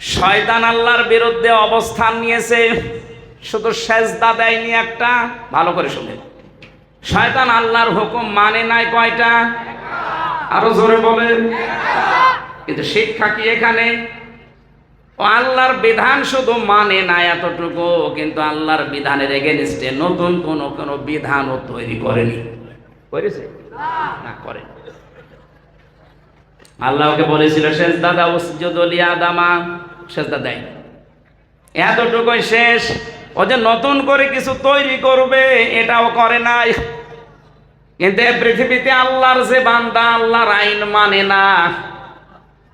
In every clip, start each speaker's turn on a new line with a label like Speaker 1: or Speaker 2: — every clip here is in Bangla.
Speaker 1: শয়তান আল্লাহর বিরুদ্ধে অবস্থান নিয়েছে। শুধু সেজদা দেয়নি একটা, ভালো করে শুনে। শয়তান আল্লাহর হুকুম মানে নাই কয়টা? আরও জোরে বলেন। কিন্তু শিক্ষা কি এখানে? আল্লাহর বিধান শুধু মানে না এতটুকু, কিন্তু আল্লাহর বিধানের এগেনস্টে নতুন কোন কোন বিধানও তৈরি করেনি। করেছে? না করে আল্লাহকে বলেছিল শেষ দাদা উসজুদলিয়া দামা শেষ দাদাই এতটুকুই শেষ। ও যে নতুন করে কিছু তৈরি করবে, এটাও করে নাই। কিন্তু পৃথিবীতে আল্লাহর যে বান্দা, আল্লাহর আইন মানে না।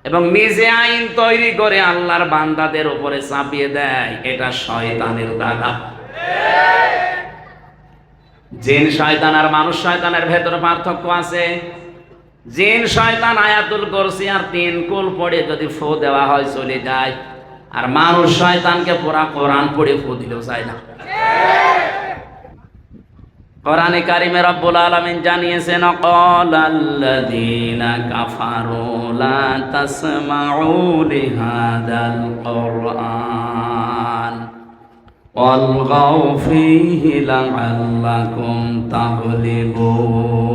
Speaker 1: এবং নিজে আইন তৈরি করে আল্লাহর বান্দাদের উপরে চাপিয়ে দেয়, এটা শয়তানের দাদা জিন শয়তান আর মানুষ শয়তানের ভেতরে পার্থক্য আছে। জিন শয়তান আয়াতুল করছি আর তিন কুল পড়ে যদি ফু দেওয়া হয় চলে যায়। আর মানুষ শয়তানকে পুরা কোরআন পড়ে ফু দিলেও চায় না। কোরআনে কারিমে রব্বুল আলামিন জানিয়েছেন ক্বালাল্লাযীনা কাফারু লা তাসমাউ লিহাদাল কুরআন। ওয়ালগাউ ফীহি লাআল্লাকুম তাগলিবুন।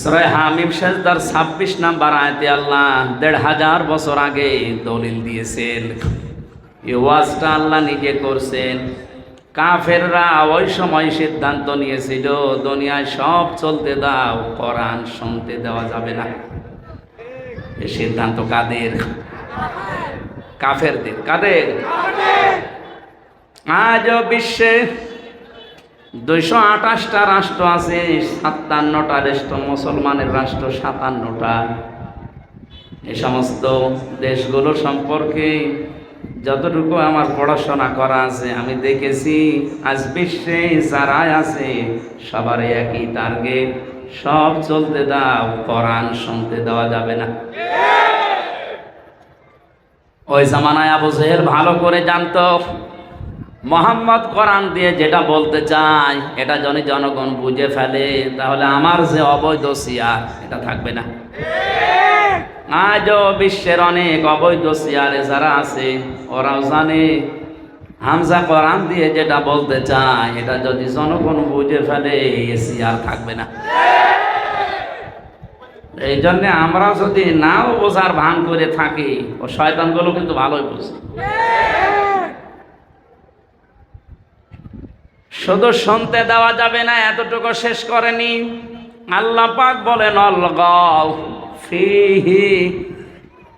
Speaker 1: সূরা হামিম সেজদার 26 নাম্বার আয়তে আল্লাহ দেড় হাজার বছর আগে দলিল দিয়েছেন। এই ওয়াজটা আল্লাহ নিজে করছেন। কাফেররা ওই সময় সিদ্ধান্ত নিয়েছিল দুনিয়ায় সব চলতে দাও কোরআন শুনতে দেওয়া যাবে না। এই সিদ্ধান্ত কাদের? কাফেরদের কাদের? আজও বিশ্বে দুইশো আঠাশটা রাষ্ট্র আছে, সাতান্নটা রাষ্ট্র মুসলমানের রাষ্ট্র সাতান্নটা। এই সমস্ত দেশগুলো সম্পর্কে যতটুকু আমার পড়াশোনা করা আছে, আমি দেখেছি, আজ বিশ্বে যারাই আছে, সবারই একই টার্গেট সব চলতে দাও, কোরআন শুনতে দেওয়া যাবে না। ওই জামানায় আবু জেহেল ভালো করে জানতো। মোহাম্মদ কোরআন দিয়ে যেটা বলতে চায়, এটা যদি জনগণ বুঝে ফেলে, তাহলে আমার যে অবৈধ সিয়ার এটা থাকবে না। আজও বিশ্বের অনেক অবৈধ সিয়ারে যারা আছে, ওরাও জানে, হামজা কোরআন দিয়ে যেটা বলতে চায়, এটা যদি জনগণ বুঝে ফেলে, এ সিয়ার থাকবে না। এই জন্যে আমরা যদি নাও বোঝার ভান করে থাকি, ও শয়তানগুলো কিন্তু ভালোই বুঝে। শুধু শুনতে দেওয়া যাবে না, এতটুকু শেষ করেনি। আল্লাহ পাক বলেন অলগাও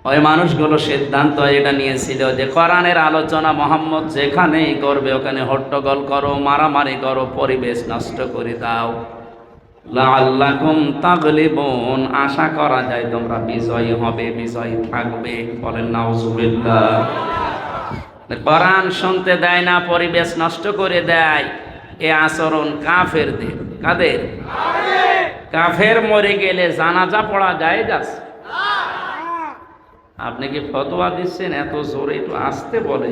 Speaker 1: ওই মানুষগুলো সিদ্ধান্ত এটা নিয়েছিল যে, কোরআনের আলোচনা মোহাম্মদ যেখানেই করবে, ওখানে হট্টগোল করো, মারামারি করো, পরিবেশ নষ্ট করে দাও। লাল্লাকুম তাগলিবুন। আশা করা যায় তোমরা বিজয়ী হবে, বিজয়ী থাকবে। বলেন, নাউজুবিল্লাহ। কোরআন শুনতে দেয় না, পরিবেশ নষ্ট করে দেয়। এ আচরণ কাফেরদের। কাদের? কাফের মরে গেলে জানাজা পড়া যায় যাচ্ছে আপনি কি ফতোয়া দিচ্ছেন? এত জোরে একটু আসতে বলে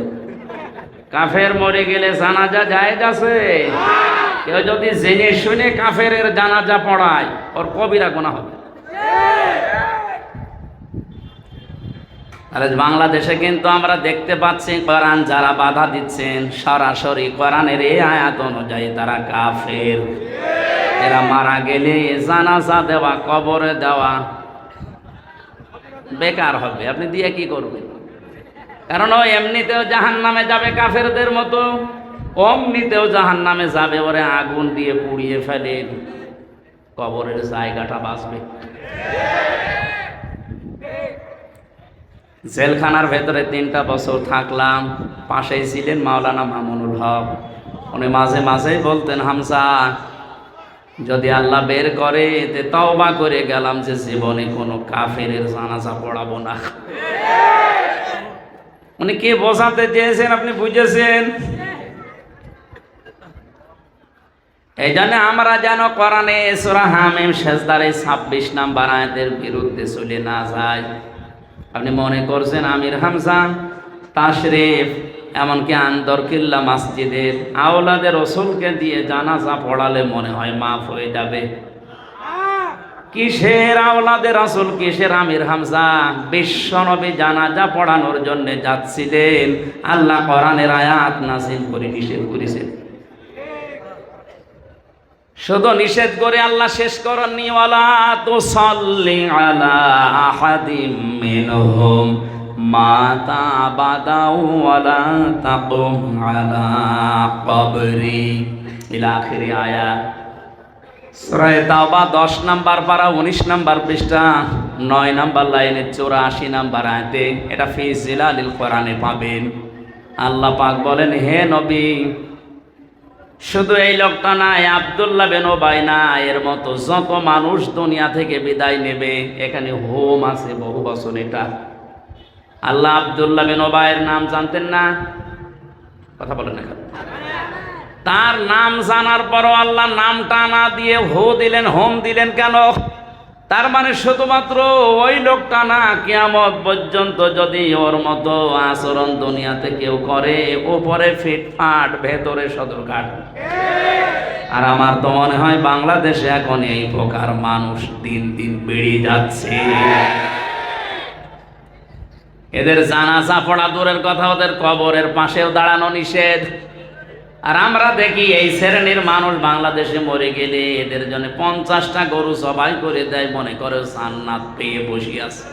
Speaker 1: কাফের মরে গেলে জানাজা যায় আছে? কেউ যদি জেনে শুনে কাফের জানাজা পড়ায়, ওর কবিরা গোনা হবে তাহলে বাংলাদেশে কিন্তু আমরা দেখতে পাচ্ছি কোরআন যারা বাধা দিচ্ছেন, সরাসরি কোরআনের এই আয়াত অনুযায়ী তারা কাফের। এরা মারা গেলে জানাজা দেওয়া, কবরে দেওয়া বেকার হবে। আপনি দিয়ে কি করবেন? কারণ ও এমনিতেও জাহান নামে যাবে কাফেরদের মতো, অমনিতেও জাহান নামে যাবে, ওরে আগুন দিয়ে পুড়িয়ে ফেলে। কবরের জায়গাটা বাঁচবে। জেলখানার ভেতরে তিনটা বছর থাকলাম, পাশেই ছিলেন মাওলানা মামুনুল হক। উনি মাঝে মাঝেই বলতেন হামসা যদি আল্লাহ বের করে, তে তওবা করে গেলাম যে জীবনে কোনো কাফের জানাজা পড়াবো না। উনি কে বোঝাতে চেয়েছেন আপনি বুঝেছেন? এই জন্য আমরা যেন কোরআনে সুরা হামিম শেষদারে ছাব্বিশ নাম্বার আয়াতের বিরুদ্ধে চলে না যায় আপনি মনে করছেন আমির হামজা? তাশরিফ, এমনকি আন্দরকিল্লা মসজিদের আওলাদের রসুলকে দিয়ে জানাজা পড়ালে মনে হয় মাফ হয়ে যাবে। কিসের আওলাদের আসল কিসের আমির হামজা? বিশ্ব নবী জানাজা পড়ানোর জন্য যাচ্ছিলেন। আল্লাহ কোরআনের আয়াত নাসিল করে নিষেধ করেছেন। শুধু নিষেধ করে আল্লাহ শেষ করেননি, ওয়ালা তো সাল্লি আলা আহাদিম মিনহুম মাতা বাদাউ ওয়ালা তাকুম আলা কবরি। ইলা আখিরি আয়াত সূরা তাওবা 10 নাম্বার পারা 19 নাম্বার পৃষ্ঠা 9 নাম্বার লাইনে 84 নাম্বার আয়াতে, এটা ফি জিলালিল কোরআনে পাবেন। আল্লাহ পাক বলেন, হে নবী শুধু এই লোকটা নাই, আবদুল্লাহ বেন ওবাই না এর মতো যত মানুষ দুনিয়া থেকে বিদায় নেবে, এখানে হোম আছে বহু বছর এটা। আল্লাহ আবদুল্লাহ বেন বাইয়ের নাম জানতেন না? কথা বলেন না তার নাম জানার পরও আল্লাহ নামটা না দিয়ে হো দিলেন, হোম দিলেন কেন? তার মানে শুধুমাত্র ওই লোকটা না, কেয়ামত পর্যন্ত যদি ওর মতো আচরণ দুনিয়াতে কেউ করে, ওপরে ফিটফাট ভেতরে সদরঘাট। আর আমার তো মনে হয় বাংলাদেশে এখন এই প্রকার মানুষ দিন দিন বেড়ে যাচ্ছে। এদের জানাজা পড়া দূরের কথা, ওদের কবরের পাশেও দাঁড়ানো নিষেধ। আর আমরা দেখি এই শ্রেণির মানুষ বাংলাদেশে মরে গেলে এদের জন্য পঞ্চাশটা গরু সবাই করে দেয়, মনে করে সান্নাত পেয়ে বসে আছে।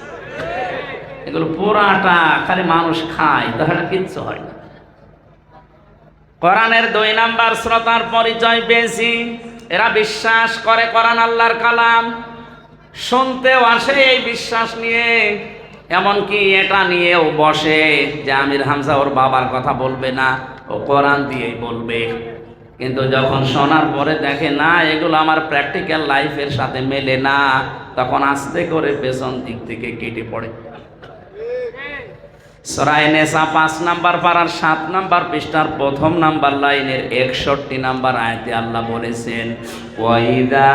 Speaker 1: এগুলো পুরাটা খালি মানুষ খায়, তাহলে কিচ্ছু হয় না। কোরআনের দুই নাম্বার শ্রোতার পরিচয় পেয়েছি। এরা বিশ্বাস করে কোরআন আল্লাহর কালাম। শুনতেও আসে এই বিশ্বাস নিয়ে, এমনকি এটা নিয়েও বসে যে আমির হামজা ওর বাবার কথা বলবে না। ও কোরআন দিয়েই বলবে। কিন্তু যখন শোনার পরে দেখে, না, এগুলো আমার প্র্যাকটিক্যাল লাইফের সাথে মেলে না, তখন আস্তে করে পেছন দিক থেকে কেটে পড়ে। সরাই নেশা পাঁচ নাম্বার পাড়ার সাত নাম্বার পৃষ্ঠার প্রথম নাম্বার লাইনের একষট্টি নাম্বার আয়তে আল্লাহ বলেছেন ওয়াইদা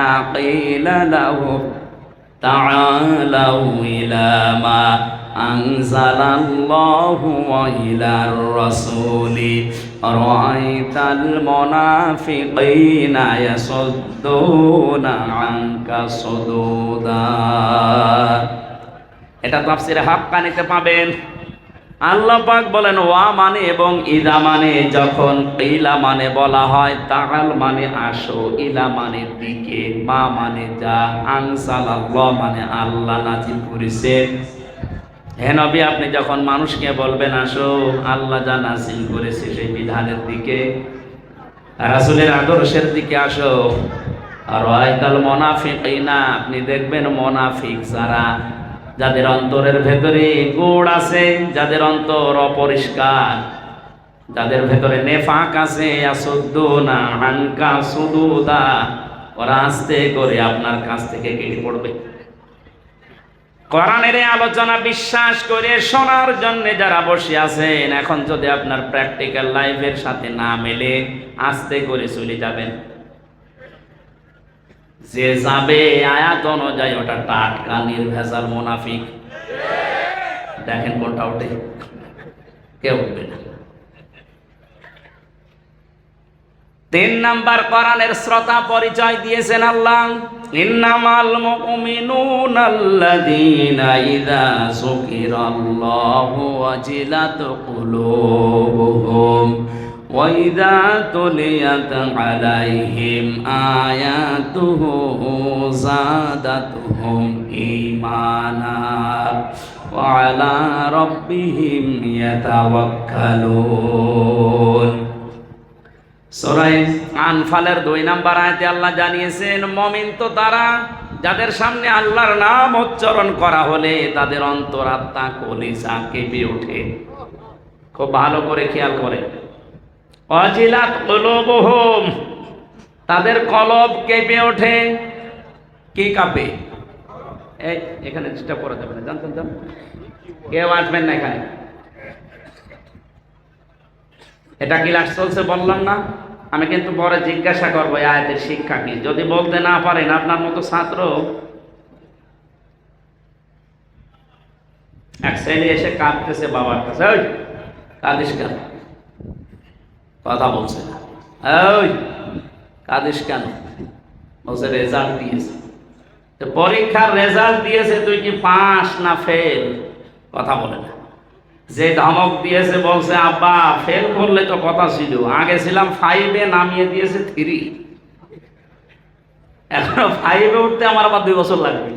Speaker 1: কিলা إلى ما أنزل الله وإلى الرسول رأيت المنافقين يصدون عنك صدودا এটা তাফসিরে হাক্কানিতে পাবেন আল্লাহ পাক বলেন, ওয়া মানে এবং ইদা মানে যখন ইলা মানে বলা হয় তাকাল মানে আসো, ইলা মানে দিকে, মা মানে যা, আনসাল আল্লাহ মানে আল্লাহ নাজিল করেছে। হে নবী, আপনি যখন মানুষকে বলবেন, আসো, আল্লাহ যা নাজিল করেছে সেই বিধানের দিকে, রাসূলের আদর্শের দিকে আসো। আর আয়তাল মোনাফিকিনা, আপনি দেখবেন মোনাফিক যারা যাদের অন্তরের ভেতরে গুড় আছে, যাদের অন্তর অপরিষ্কার, যাদের ভেতরে নেফাক আছে হানকা ওরা আস্তে করে আপনার কাছ থেকে কেটে পড়বে। কোরআনের আলোচনা বিশ্বাস করে শোনার জন্য যারা বসে আছেন, এখন যদি আপনার প্র্যাকটিক্যাল লাইফের সাথে না মেলে, আস্তে করে চলে যাবেন। যে যাবে আয়াত অনুযায়ী ওটা টাটকা, নির্ভেজাল, মোনাফিক। দেখেন কোনটা ওঠে কেউ উঠবে না। তিন নাম্বার কোরআনের শ্রোতা পরিচয় দিয়েছেন আল্লাহ। ইন্নামাল মুমিনুন আল্লাযীনা ইযা যুকিরাল্লাহু ওয়াজিলাত কুলুবুহুম। وإذا تليت عليهم آياته زادتهم إيمانا وعلى ربهم يتوكلون সরাই আনফালের দুই নাম্বার আয়তে আল্লাহ জানিয়েছেন মমিন তো তারা যাদের সামনে আল্লাহর নাম উচ্চারণ করা হলে তাদের অন্তরাত্মা কলিজা কেঁপে ওঠে খুব ভালো করে খেয়াল করে অজিলাত তাদের কলব কেঁপে ওঠে। কি কাঁপে? এই, এখানে ডিস্টার্ব করা যাবে না। জানতেন তো কেউ আসবেন না এখানে। এটা ক্লাস চলছে, বললাম না। আমি কিন্তু পরে জিজ্ঞাসা করব আয়াতের শিক্ষা কি? যদি বলতে না পারেন, আপনার মতো ছাত্র এক শ্রেণি এসে কাঁদতেছে বাবার কাছে কাঁদিস কেন? কথা বলছে। ওই কেন? বলছে রেজাল্ট দিয়েছে। তো পরীক্ষার রেজাল্ট দিয়েছে, তুই কি পাস না ফেল কথা বলে না। যে ধমক দিয়েছে, বলছে, আব্বা ফেল করলে তো কথা ছিল। আগে ছিলাম ফাইভে নামিয়ে দিয়েছে থ্রি এখন ফাইভে উঠতে আমার আবার দুই বছর লাগবে।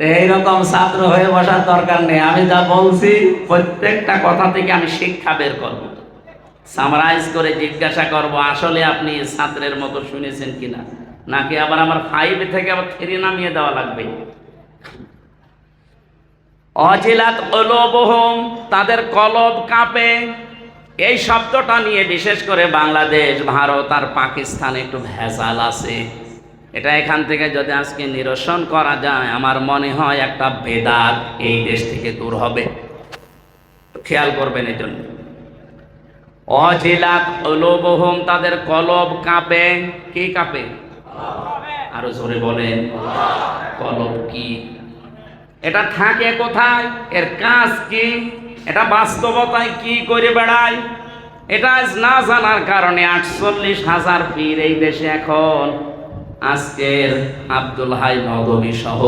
Speaker 1: এইরকম ছাত্র হয়ে বসার দরকার নেই। আমি যা বলছি, প্রত্যেকটা কথা থেকে আমি শিক্ষা বের করব। সামারাইজ করে জিজ্ঞাসা করব, আসলে আপনি ছাত্রের মতো শুনেছেন কিনা? নাকি আবার আমার ফাইভ থেকে আবার থ্রি নামিয়ে দেওয়া লাগবে? অজিলাত কলবহম তাদের কলব কাঁপে। এই শব্দটা নিয়ে বিশেষ করে বাংলাদেশ, ভারত আর পাকিস্তানে একটু ভেজাল আছে। এটা এখান থেকে যদি আজকে নিরসন করা যায়, আমার মনে হয় একটা বেদাত এই দেশ থেকে দূর হবে। খেয়াল করবেন এই জন্য অজিলাত কলবহম তাদের কলব কাঁপে। কি কাঁপে? আরও জোরে বলেন, কলব কি? এটা থাকে কোথায়? এর কাজ কি? এটা বাস্তবতায় কি করে বেড়ায়? এটা না জানার কারণে আটচল্লিশ হাজার পীর এই দেশে এখন। আজকের আব্দুল হাই নদবী সহ।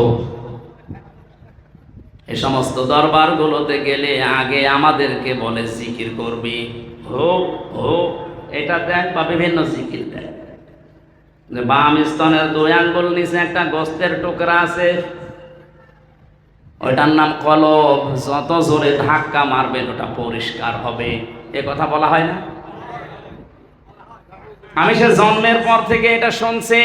Speaker 1: এই সমস্ত দরবারগুলোতে গেলে আগে আমাদেরকে বলে জিকির করবি। হো হো এটা দেয় বা বিভিন্ন জিকির দেয় যে বাম স্তনের দুই আঙ্গুল, নিচে একটা গোস্তের টুকরা আছে। ওইটার নাম কলব। যত জোরে ধাক্কা মারবেন, ওটা পরিষ্কার হবে। এ কথা বলা হয় না? আমি সে জন্মের পর থেকে এটা শুনছি।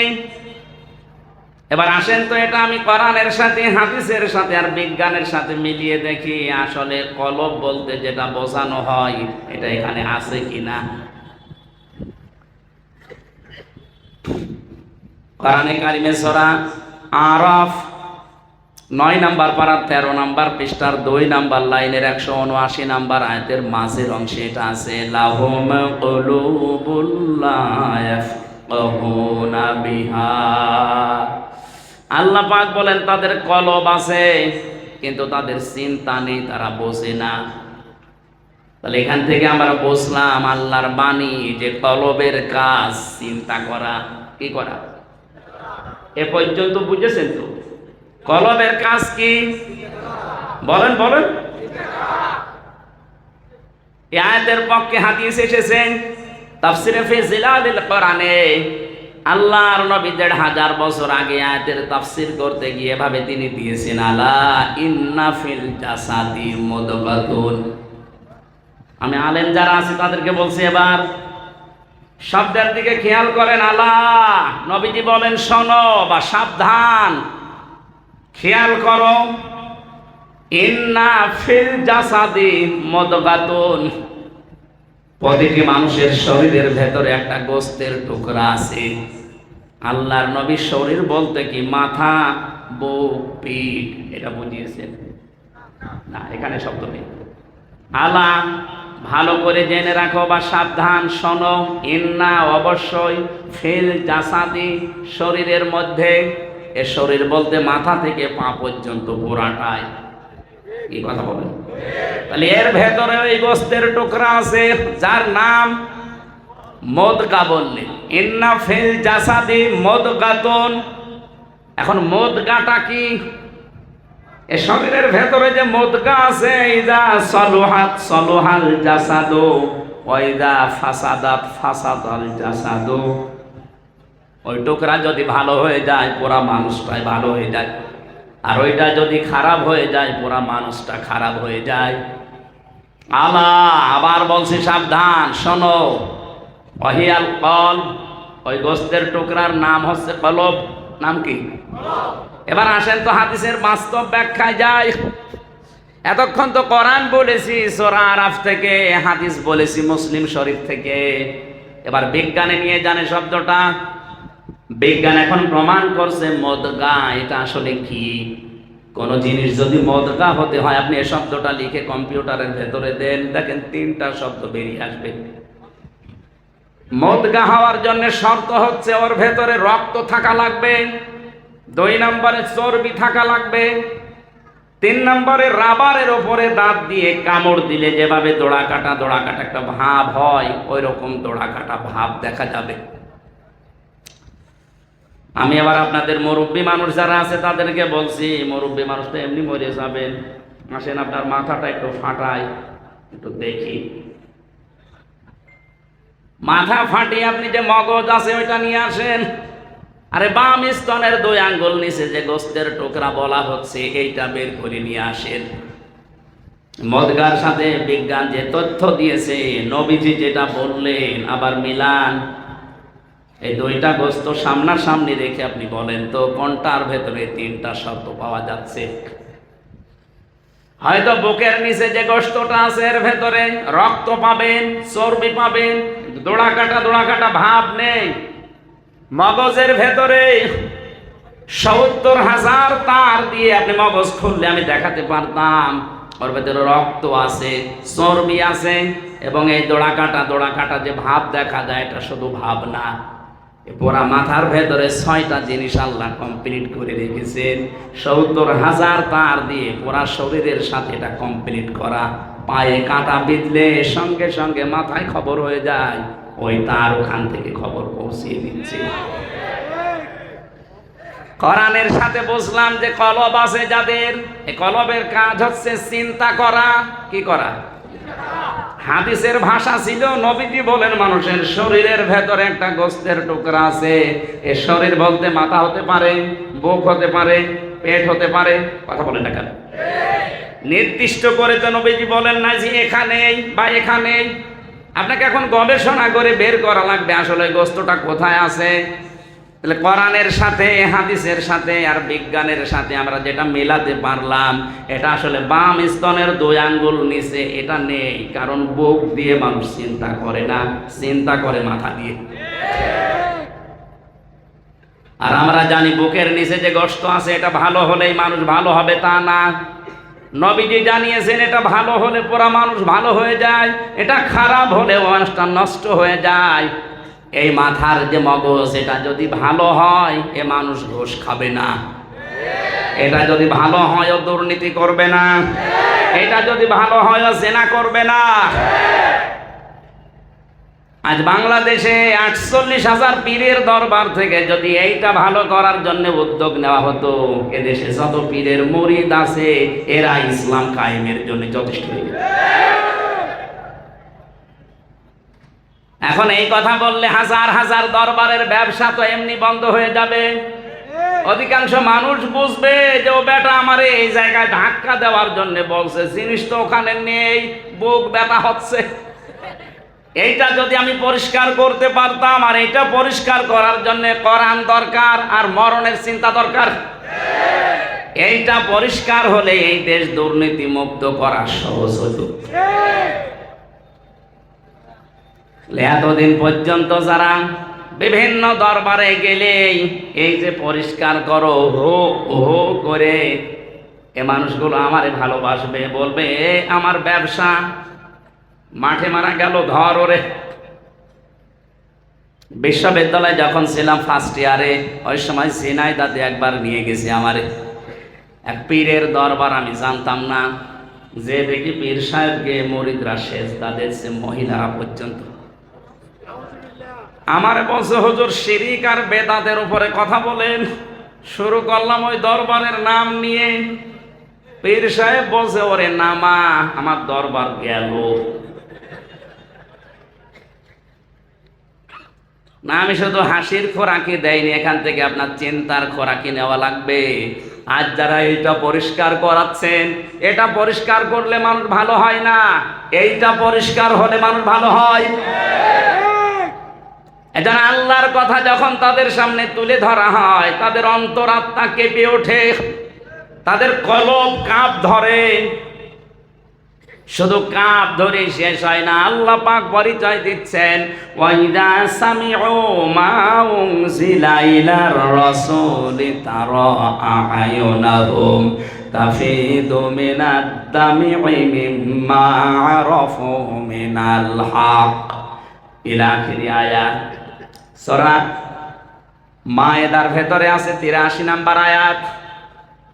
Speaker 1: এবার আসেন তো এটা আমি কোরআনের সাথে, হাদিসের সাথে আর বিজ্ঞানের সাথে মিলিয়ে দেখি আসলে কলব বলতে যেটা বোঝানো হয়, এটা এখানে আছে কিনা। কোরআনে কারিমে সরা আরফ, নয় নাম্বার পাড়ার তেরো নাম্বার পৃষ্ঠার দুই নাম্বার লাইনের একশো উনআশি নাম্বার আয়তের মাঝের অংশে এটা আছে, লাহুম কলুবুল্লাহ বিহা। আল্লাহ পাক বলেন, তাদের কলব আছে, কিন্তু তাদের চিন্তা নেই, তারা বোঝে না। তাহলে এখান থেকে আমরা বুঝলাম, আল্লাহর বাণী যে কলবের কাজ, চিন্তা করা, কি করা? এ পর্যন্ত বুঝেছেন তো? কলবের কাজ কি? বলেন বলেন। আয়াতের পক্ষে হাদিস এসেছেন তাফসিরে ফি কোরআনে আল্লাহর নবী দেড় হাজার বছর আগে আয়াতের তাফসির করতে গিয়ে এভাবে তিনি দিয়েছেন, আলা ইন্না ফিল জাসাদি মুদগাতুন। আমি আলেম যারা আছে তাদেরকে বলছি এবার, শব্দের দিকে খেয়াল করেন, আলা। নবীজি বলেন, শোনো বা সাবধান, খেয়াল করো। ইন্না ফিল জাসাদি মদগাতুন। প্রতিটি মানুষের শরীরের ভেতরে একটা গোস্তের টুকরা আছে। আল্লাহর নবীর শরীর বলতে কি? মাথা, বুক, পিঠ, এটা বুঝিয়েছেন? না, এখানে শব্দ নেই। আলা ভালো করে জেনে রাখো বা সাবধান শোনো। ইন্না অবশ্যই ফিল জাসাদি শরীরের মধ্যে, এ শরীর বলতে মাথা থেকে পা পর্যন্ত পুরাটায় কি কথা বলেন? তাহলে এর ভেতরে ওই গোস্তের টুকরা আছে, যার নাম মদগা বললেন ইন্না ফিল জাসাদি মদগাতন। এখন মদগাটা কি? এ শরীরের ভেতরে যে মদগা আছে, ইদা সলুহাত সলুহাল জাসাদো ওইদা ফাসাদাত ফাসাদাল জাসাদো। ওই টুকরা যদি ভালো হয়ে যায় পুরা মানুষটাই ভালো হয়ে যায়। আর ওইটা যদি খারাপ হয়ে যায় পুরা মানুষটা খারাপ হয়ে যায়। আলা আবার বলছি, সাবধান, শোনো। অহিয়াল কল, ওই গোস্তের টুকরার নাম হচ্ছে কলব। নাম কি? এবার আসেন তো হাদিসের বাস্তব ব্যাখ্যায় যায় এতক্ষণ তো কোরআন বলেছি, সোরা আরাফ থেকে, হাদিস বলেছি, মুসলিম শরীফ থেকে। এবার বিজ্ঞানে নিয়ে জানে শব্দটা। বিজ্ঞান এখন প্রমাণ করছে মদগা এটা আসলে কি? কোন জিনিস যদি মদগা হতে হয়, আপনি এই শব্দটা লিখে কম্পিউটারের ভেতরে দেন, দেখেন তিনটা শব্দ বেরিয়ে আসবে। মদগা হওয়ার জন্য শর্ত হচ্ছে ওর ভেতরে রক্ত থাকা লাগবে, দুই নম্বরে চর্বি থাকা লাগবে, তিন নম্বরে রাবারের ওপরে দাঁত দিয়ে কামড় দিলে যেভাবে দোড়া কাটা দোড়া কাটা একটা ভাব হয় ওই রকম দোড়া কাটা ভাব দেখা যাবে। আমি আবার আপনাদের মুরব্বী মানুষ যারা আছে তাদেরকে বলছি, মুরব্বী মানুষ তো এমনি মরে যাবেন। আসেন, আপনার মাথাটা একটু ফাটাই, একটু দেখি। মাথা ফাটিয়ে আপনি যে মগজ আছে ওইটা নিয়ে আসেন। আরে বাম স্তনের দুই আঙ্গুল নিচে যে গোস্তের টুকরা বলা হচ্ছে, এইটা বের করে নিয়ে আসেন। মদগার সাথে বিজ্ঞান যে তথ্য দিয়েছে, নবীজি যেটা বললেন, আবার মিলান এই দুইটা গোস্ত সামনাসামনি রেখে আপনি বলেন তো, কোনটার ভেতরে তিনটা শব্দ পাওয়া যাচ্ছে? হয়তো বুকের নিচে যে গোস্তটা আছে, এর ভেতরে রক্ত পাবেন, চর্বি পাবেন দোড়া কাটা দোড়া কাটা ভাব নেই। মগজের ভেতরে সত্তর হাজার তার দিয়ে আপনি মগজ খুললে আমি দেখাতে পারতাম, ওর ভেতরে রক্ত আছে, চর্বি আছে, এবং এই দোড়া কাটা দোড়া কাটা যে ভাব দেখা যায়, এটা শুধু ভাব না। পুরা মাথার ভেতরে ছয়টা জিনিস আল্লাহ কমপ্লিট করে রেখেছেন। সত্তর হাজার তার দিয়ে পুরা শরীরের সাথে এটা কমপ্লিট করা। পায়ে কাঁটা বিঁধলে সঙ্গে সঙ্গে মাথায় খবর হয়ে যায়। ওই তার ওখান থেকে খবর পৌঁছিয়ে দিচ্ছে। কোরআনের সাথে বুঝলাম যে কলব আছে যাদের। কলবের কাজ হচ্ছে চিন্তা করা। কি করা? হাদিসের ভাষা ছিল, নবীজি বলেন, মানুষের শরীরের ভেতরে একটা গোস্তের টুকরা আছে। এ শরীর বলতে মাথা হতে পারে, বুক হতে পারে, পেট হতে পারে, কথা বলেন না কেন? নির্দিষ্ট করে তো নবীজি বলেন না যে এখানেই বা এখানেই। আপনাকে এখন গবেষণা করে বের করা লাগবে আসলে গোস্তটা কোথায় আছে। তাহলে কোরআনের সাথে, হাদিসের সাথে আর বিজ্ঞানের সাথে আমরা যেটা মেলাতে পারলাম, এটা আসলে বাম স্তনের দুই আঙ্গুল নিচে, এটা নেই, কারণ বুক দিয়ে মানুষ চিন্তা করে না, চিন্তা করে মাথা দিয়ে। আর আমরা জানি বুকের নিচে যে গোস্ত আছে, এটা ভালো হলেই মানুষ ভালো হবে, তা না। নবীজি জানিয়েছেন, এটা ভালো হলে পুরা মানুষ ভালো হয়ে যায়, এটা খারাপ হলে মানুষটা নষ্ট হয়ে যায়। এই মাথার যে মগজ, এটা যদি ভালো হয়, এ মানুষ ঘোষ খাবে না। এটা যদি ভালো হয়, ও দুর্নীতি করবে না। এটা যদি ভালো হয়, ও করবে না। আজ বাংলাদেশে আটচল্লিশ হাজার পীরের দরবার থেকে যদি এইটা ভালো করার জন্য উদ্যোগ নেওয়া হতো, এদেশে যত পীরের মরিদ আছে, এরা ইসলাম কায়েমের জন্য যথেষ্ট হয়ে। এখন এই কথা বললে হাজার হাজার দরবারের ব্যবসা তো এমনি বন্ধ হয়ে যাবে। অধিকাংশ মানুষ বুঝবে যে ও বেটা আমার এই জায়গায় ধাক্কা দেওয়ার জন্য বলছে, জিনিস তো ওখানে নেই, বুক ব্যথা হচ্ছে। এইটা যদি আমি পরিষ্কার করতে পারতাম, আর এইটা পরিষ্কার করার জন্য কোরআন দরকার আর মরণের চিন্তা দরকার। এইটা পরিষ্কার হলে এই দেশ দুর্নীতি মুক্ত করা সহজ হতো। এতদিন পর্যন্ত যারা বিভিন্ন দরবারে গেলে এই যে পরিষ্কার করো হো হো করে, এ মানুষগুলো আমারে ভালোবাসবে, বলবে, "এ আমার ব্যবসা, মাঠে মারা গেল ধর ওরে। বিশ্ববিদ্যালয়ে যখন ছিলাম ফার্স্ট ইয়ারে ওই সময় সিনাই দাদি একবার নিয়ে গেছে আমারে। এক পীরের দরবার, আমি জানতাম না, যে দেখি পীর সাহেবকে মরিদরা শেষ তাদের সে মহিলারা পর্যন্ত। আমার বলছে হুজুর শিরিক আর বেদাতের উপরে কথা বলেন। শুরু করলাম ওই দরবারের নাম নিয়ে। পীর সাহেব বলছে, ওরে নামা, আমার দরবার গেল। না, আমি শুধু হাসির খোরাকি দেয়নি এখান থেকে আপনার চিন্তার খোরাকি নেওয়া লাগবে। আজ যারা এইটা পরিষ্কার করাচ্ছেন, এটা পরিষ্কার করলে মানুষ ভালো হয় না, এইটা পরিষ্কার হলে মানুষ ভালো হয়। এজন আল্লাহর কথা যখন তাদের সামনে তুলে ধরা হয়, তাদের অন্তরাত্মা কেঁপে ওঠে, তাদের কলব কাপ ধরে। শুধু কাপ ধরে শেষ হয় না, আল্লাহ পাক পরিচয় দিচ্ছেন, ওয়াইদা সামিউ মা উনজিলা ইলার রাসূলি তারা আয়ুনাহুম তাফিদু মিনাদ দামি'i মিম্মা আরাফু মিনাল হক। ইলা আখিরি আয়াত। সূরা, মায়েদার ভেতরে আছে তিরাশি নাম্বার আয়াত।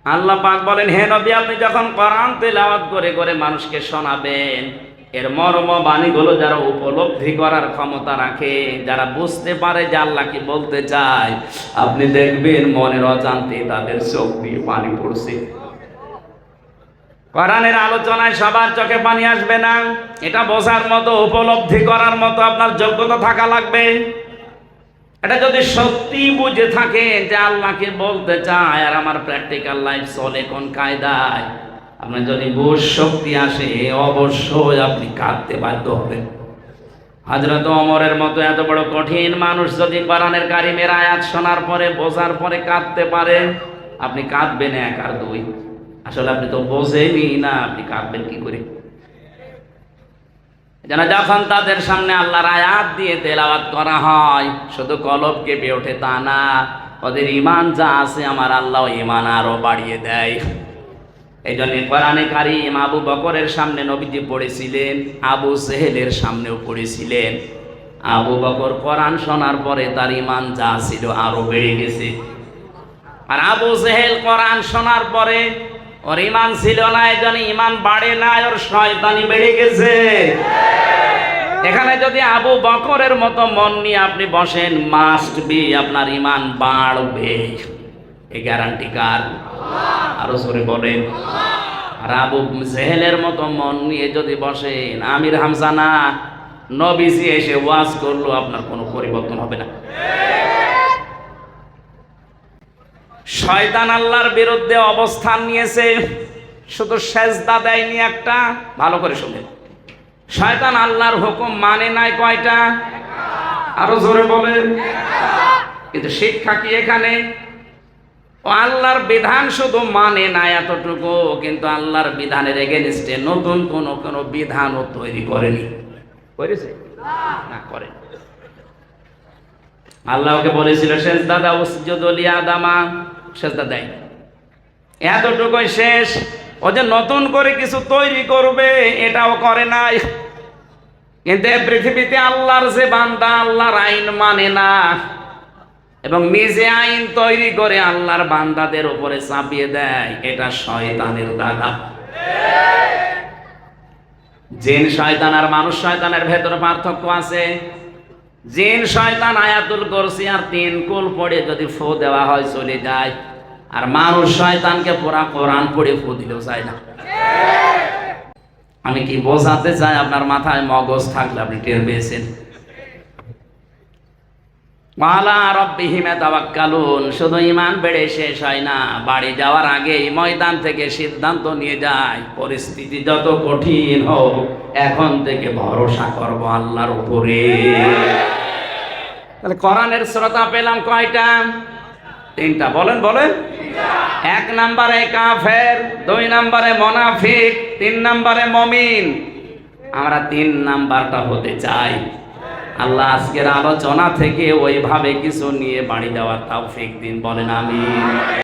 Speaker 1: আল্লাহ পাক বলেন, হে নবী, আপনি যখন কোরআন তেলাওয়াত করে করে মানুষকে শোনাবেন, এর মর্ম বাণীগুলো যারা উপলব্ধি করার ক্ষমতা রাখে, যারা বুঝতে পারে যে আল্লাহ কি বলতে চায়, আপনি দেখবেন মনের অজান্তে তাদের চোখ দিয়ে পানি পড়ছে। কোরআনের আলোচনায় সবার চোখে পানি আসবে না। এটা বোঝার মতো, উপলব্ধি করার মতো আপনার যোগ্যতা থাকা লাগবে। এটা যদি সত্যি বুঝে থাকে যে আল্লাহকে বলতে চায়, আর আমার প্র্যাকটিক্যাল লাইফ চলে কোন কায়দায়? আপনার যদি বুঝ শক্তি আসে, অবশ্যই আপনি কাঁদতে বাধ্য হবেন। হাজরত অমরের মতো এত বড় কঠিন মানুষ যদি কোরআনের কারিমের আয়াত শোনার পরে, বোঝার পরে কাঁদতে পারে, আপনি কাঁদবেন এক আর দুই। আসলে আপনি তো বোঝেনি না, আপনি কাঁদবেন কি করে? যেন যখন তাদের সামনে আল্লাহর আয়াত দিয়ে তেলাওয়াত করা হয়, শুধু কলব কেঁপে ওঠে তা না, ওদের ইমান যা আছে আমার আল্লাহ ইমান আরও বাড়িয়ে দেয়। এই জন্য কোরআনে কারিম আবু বকরের সামনে নবীজি পড়েছিলেন, আবু সেহেলের সামনেও পড়েছিলেন। আবু বকর কোরআন শোনার পরে তার ইমান যা ছিল আরও বেড়ে গেছে। আর আবু সেহেল কোরআন শোনার পরে ওর ইমান ছিল না এই জন্য ইমান বাড়ে না, ওর শয়তানি বেড়ে গেছে। এখানে যদি আবু বকরের মতো মন নিয়ে আপনি বসেন মাস্ট বি আপনার ইমান বাড়বে। এই গ্যারান্টি কার? আরও সরে বলেন। আর আবু জেহেলের মতো মন নিয়ে যদি বসেন, আমির হামজা না এসে ওয়াজ করল, আপনার কোনো পরিবর্তন হবে না। শয়তান আল্লাহর বিরুদ্ধে অবস্থান নিয়েছে, শুধু সেজদা দেয়নি একটা, ভালো করে শুনেন। শয়তান আল্লাহর হুকুম মানে নাই কয়টা? আরও জোরে বলেন। কিন্তু শিক্ষা কি এখানে? ও আল্লাহর বিধান শুধু মানে না এতটুকু, কিন্তু আল্লাহর বিধানের এগেনস্টে নতুন কোন কোন বিধানও তৈরি করেনি। করেছে? না, করে। আল্লাহকে বলেছিল শেষ দাদা উসজুদলি আদামা। শেষ দেয় এতটুকুই শেষ। ও যে নতুন করে কিছু তৈরি করবে, এটাও করে নাই। কিন্তু পৃথিবীতে আল্লাহর যে বান্দা, আল্লাহর আইন মানে না। এবং নিজে আইন তৈরি করে আল্লাহর বান্দাদের উপরে চাপিয়ে দেয়, এটা শয়তানের দাদা জিন, শয়তান আর মানুষ, শয়তানের ভেতরে পার্থক্য আছে। জিন, শয়তান, আয়াতুল করছি আর তিন কুল পড়ে যদি ফো দেওয়া হয়, চলে যায়। আর মানুষ শয়তানকে পুরা কোরআন পড়ে ফু দিলেও চায় না। আমি কি বোঝাতে চাই আপনার মাথায় মগজ থাকলে আপনি টের পেয়েছেন? শুধু ইমান বেড়ে শেষ হয় না, বাড়ি যাওয়ার আগেই ময়দান থেকে সিদ্ধান্ত নিয়ে যায়, পরিস্থিতি যত কঠিন হোক, এখন থেকে ভরসা করব আল্লাহর উপরে। তাহলে কোরআনের শ্রোতা পেলাম কয়টা? তিনটা, বলেন বলেন। এক নম্বরে কাফের, দুই নম্বরে মোনাফিক, তিন নম্বরে মমিন। আমরা তিন নাম্বারটা হতে চাই। আল্লাহ আজকের আলোচনা থেকে ওইভাবে কিছু নিয়ে বাড়ি দেওয়ার তাও দিন, বলেন আমি